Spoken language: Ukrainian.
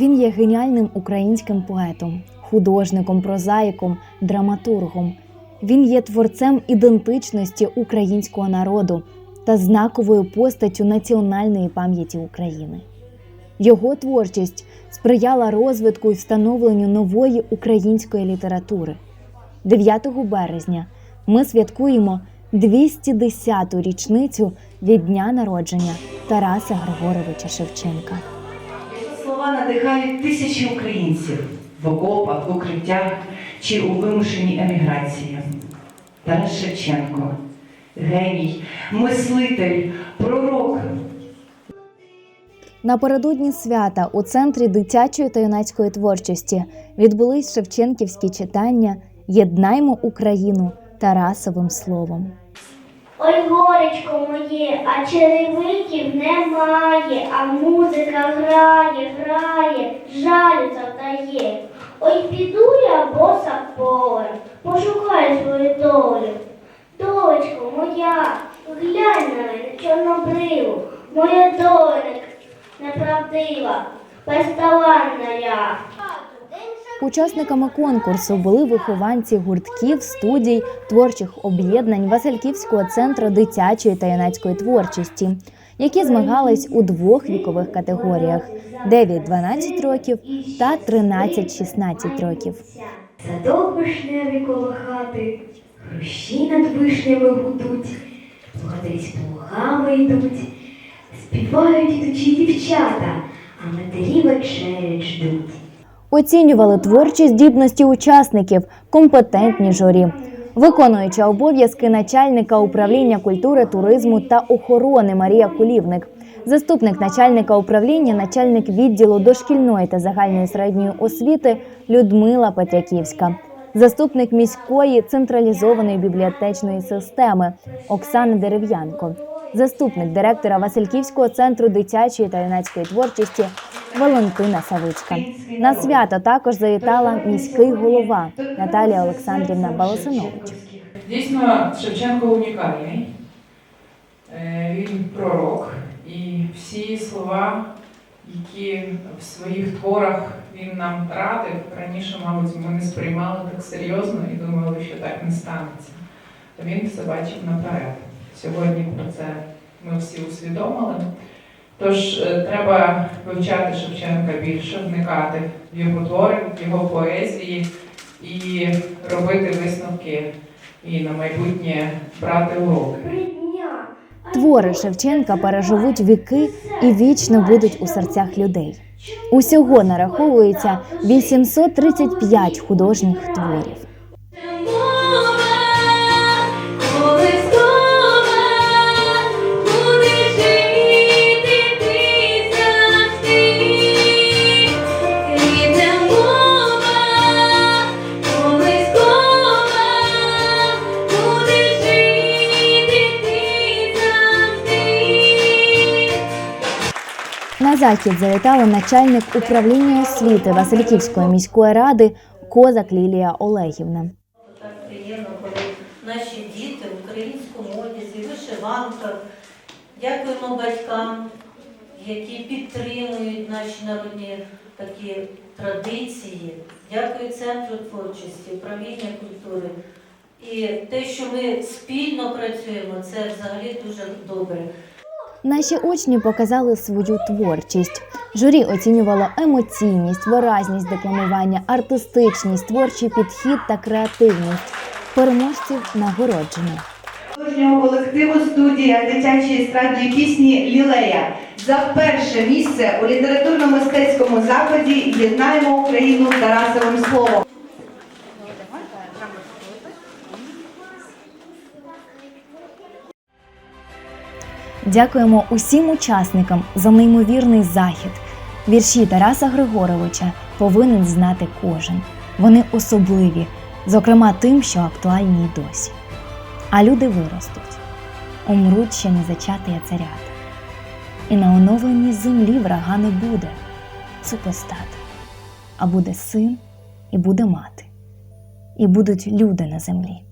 Він є геніальним українським поетом, художником, прозаїком, драматургом. Він є творцем ідентичності українського народу та знаковою постаттю національної пам'яті України. Його творчість сприяла розвитку і встановленню нової української літератури. 9 березня ми святкуємо 210-ту річницю від дня народження Тараса Григоровича Шевченка. Слова надихають тисячі українців в окопах, в укриттях чи у вимушеній еміграції. Тарас Шевченко, геній, мислитель, пророк. Напередодні свята у центрі дитячої та юнацької творчості відбулись шевченківські читання Єднаймо Україну Тарасовим словом. Ой, горечко моє, а черевиків немає, а музика грає, грає, жалю завдає. Ой, піду я боса полем, пошукаю свою долю. Дочко моя, глянь на мене чорнобриву, моя доля неправдива, безталанна я. Учасниками конкурсу були вихованці гуртків, студій, творчих об'єднань Васильківського центру дитячої та юнацької творчості, які змагались у двох вікових категоріях: 9-12 років та 13-16 років. Садок вишневий коло хати, хрущі над вишнями гудуть, з плугами йдуть, співають ідучі дівчата, а матері вечерять ждуть. Оцінювали творчі здібності учасників, компетентні журі. Виконуюча обов'язки начальника управління культури, туризму та охорони Марія Кулівник, заступник начальника управління, начальник відділу дошкільної та загальної середньої освіти Людмила Петряківська, заступник міської централізованої бібліотечної системи Оксана Дерев'янко, заступник директора Васильківського центру дитячої та юнацької творчості Валентина Савицька. На свято також завітала міський голова Наталія Олександрівна Баласинович. Дійсно, Шевченко унікальний. Е, Він пророк, і всі слова, які в своїх творах він нам радив, раніше, мабуть, ми не сприймали так серйозно і думали, що так не станеться. То він все бачив наперед. Сьогодні про це ми всі усвідомили. Тож е, треба вивчати Шевченка більше, вникати в його твори, в його поезії і робити висновки і на майбутнє брати уроки. Твори Шевченка переживуть віки і вічно будуть у серцях людей. Усього нараховується 835 художніх творів. На захід завітала начальник управління освіти Васильківської міської ради Козак Лілія Олегівна. Так приємно, коли наші діти в українському одязі, вишиванках. Дякуємо батькам, які підтримують наші народні такі традиції. Дякую Центру творчості, управління культури. І те, що ми спільно працюємо, це взагалі дуже добре. Наші учні показали свою творчість. Журі оцінювало емоційність, виразність декламування, артистичність, творчий підхід та креативність. Переможців нагороджено. Художнього колективу студія дитячої естрадної пісні Лілея за перше місце у літературно-мистецькому заході Єднаємо Україну Тарасовим словом. Дякуємо усім учасникам за неймовірний захід. Вірші Тараса Григоровича повинен знати кожен. Вони особливі, зокрема тим, що актуальні й досі. А люди виростуть, умруть ще не зачати царята. І на оновленій землі врага не буде супостат, а буде син і буде мати, і будуть люди на землі.